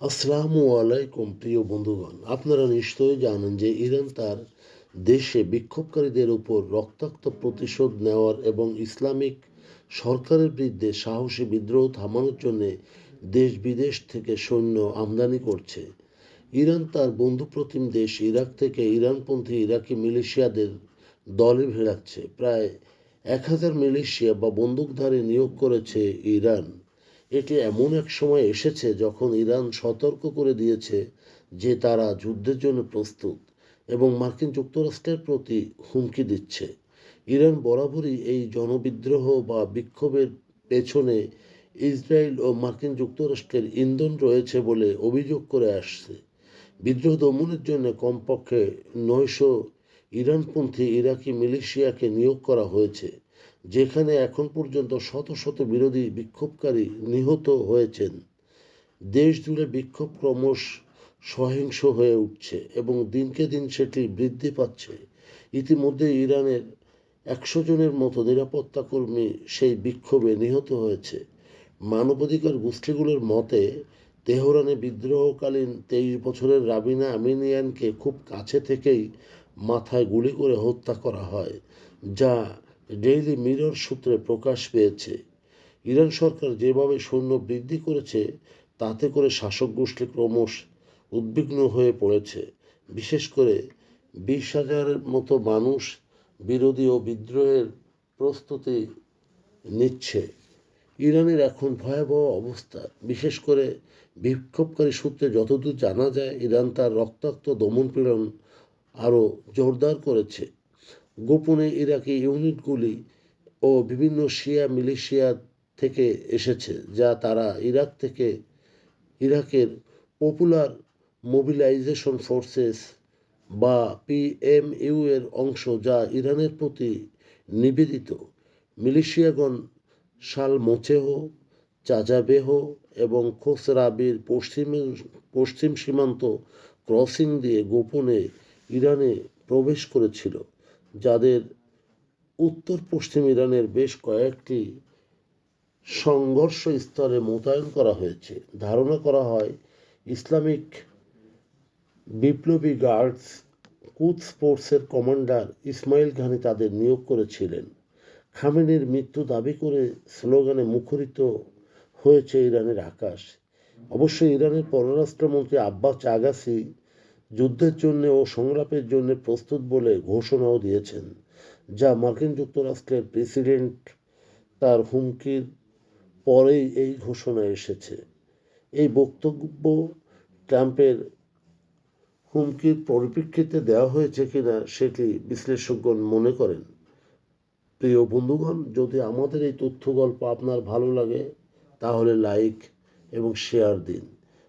আসসালামু আলাইকুম, প্রিয় বন্ধুগণ। আপনারা নিশ্চয়ই জানেন যে ইরান তার দেশে বিক্ষোভকারীদের উপর রক্তাক্ত প্রতিশোধ নেওয়ার এবং ইসলামিক সরকারের বিরুদ্ধে সাহসী বিদ্রোহ থামানোর জন্য দেশ বিদেশ থেকে সৈন্য আমদানি করছে। ইরান তার বন্ধুপ্রতিম দেশ ইরাক থেকে ইরানপন্থী ইরাকি মিলিশিয়াদের দলে ভেড়াচ্ছে। প্রায় এক হাজার মিলিশিয়া বা বন্দুকধারী নিয়োগ করেছে ইরান। এটি এমন এক সময় এসেছে যখন ইরান সতর্ক করে দিয়েছে যে তারা যুদ্ধের জন্য প্রস্তুত এবং মার্কিন যুক্তরাষ্ট্রের প্রতি হুমকি দিচ্ছে। ইরান বরাবরই এই জনবিদ্রোহ বা বিক্ষোভের পেছনে ইসরায়েল ও মার্কিন যুক্তরাষ্ট্রের ইন্ধন রয়েছে বলে অভিযোগ করে আসছে। বিদ্রোহ দমনের জন্য কমপক্ষে নয়শো ইরানপন্থী ইরাকি মিলিশিয়াকে নিয়োগ করা হয়েছে। যেখানে এখন পর্যন্ত শত শত বিরোধী বিক্ষোভকারী নিহত হয়েছেন। দেশ জুড়ে বিক্ষোভ ক্রমশ সহিংস হয়ে উঠছে এবং দিনকে দিন সেটি বৃদ্ধি পাচ্ছে। ইতিমধ্যে ইরানের একশো জনের মতো নিরাপত্তা কর্মী সেই বিক্ষোভে নিহত হয়েছে। মানবাধিকার গোষ্ঠীগুলোর মতে, তেহরানে বিদ্রোহকালীন তেইশ বছরের রাবিনা আমিনিয়ানকে খুব কাছে থেকেই মাথায় গুলি করে হত্যা করা হয়, যা ডেইলি মিরর সূত্রে প্রকাশ পেয়েছে, ইরান সরকার যেভাবে সৈন্য বৃদ্ধি করেছে, তাতে করে শাসক গোষ্ঠী ক্রমশ উদ্বিগ্ন হয়ে পড়েছে। বিশেষ করে বিশ হাজারের মতো মানুষ বিরোধী ও বিদ্রোহের প্রস্তুতি নিচ্ছে। ইরানের এখন ভয়াবহ অবস্থা। বিশেষ করে বিক্ষোভকারী সূত্রে যতদূর জানা যায়, ইরান তার রক্তাক্ত দমন দমনপীড়ন আরও জোরদার করেছে। গোপনে ইরাকি ইউনিটগুলি ও বিভিন্ন শিয়া, মিলিশিয়া থেকে এসেছে, যা তারা ইরাক থেকে ইরাকের পপুলার মোবিলাইজেশন ফোর্সেস বা পিএমইউ এর অংশ, যা ইরানের প্রতি নিবেদিত। মিলিশিয়াগণ শাল মোচেহ চাজাবেহ এবং খোসরাবির পশ্চিম পশ্চিম সীমান্ত ক্রসিং দিয়ে গোপনে ইরানে প্রবেশ করেছিল। যাদের উত্তর পশ্চিম ইরানের বেশ কয়েকটি সংঘর্ষ স্তরে মোতায়েন করা হয়েছে। ধারণা করা হয়, ইসলামিক বিপ্লবী গার্ডস কুদ স্পোর্টসের কমান্ডার ইসমাইল ঘানি তাদের নিয়োগ করেছিলেন। খামেনির মৃত্যু দাবি করে স্লোগানে মুখরিত হয়েছে ইরানের আকাশ। অবশ্য ইরানের পররাষ্ট্রমন্ত্রী আব্বাস আগাসি যুদ্ধের জন্য ও সংলাপের জন্য প্রস্তুত বলে ঘোষণাও দিয়েছেন, যা মার্কিন যুক্তরাষ্ট্রের প্রেসিডেন্ট তার হুমকির পরেই এই ঘোষণা এসেছে। এই বক্তব্য ট্রাম্পের হুমকির পরিপ্রেক্ষিতে দেওয়া হয়েছে কিনা সেটি বিশ্লেষকগণ মনে করেন। প্রিয় বন্ধুগণ, যদি আমাদের এই তথ্য গল্প আপনার ভালো লাগে, তাহলে লাইক এবং শেয়ার দিন।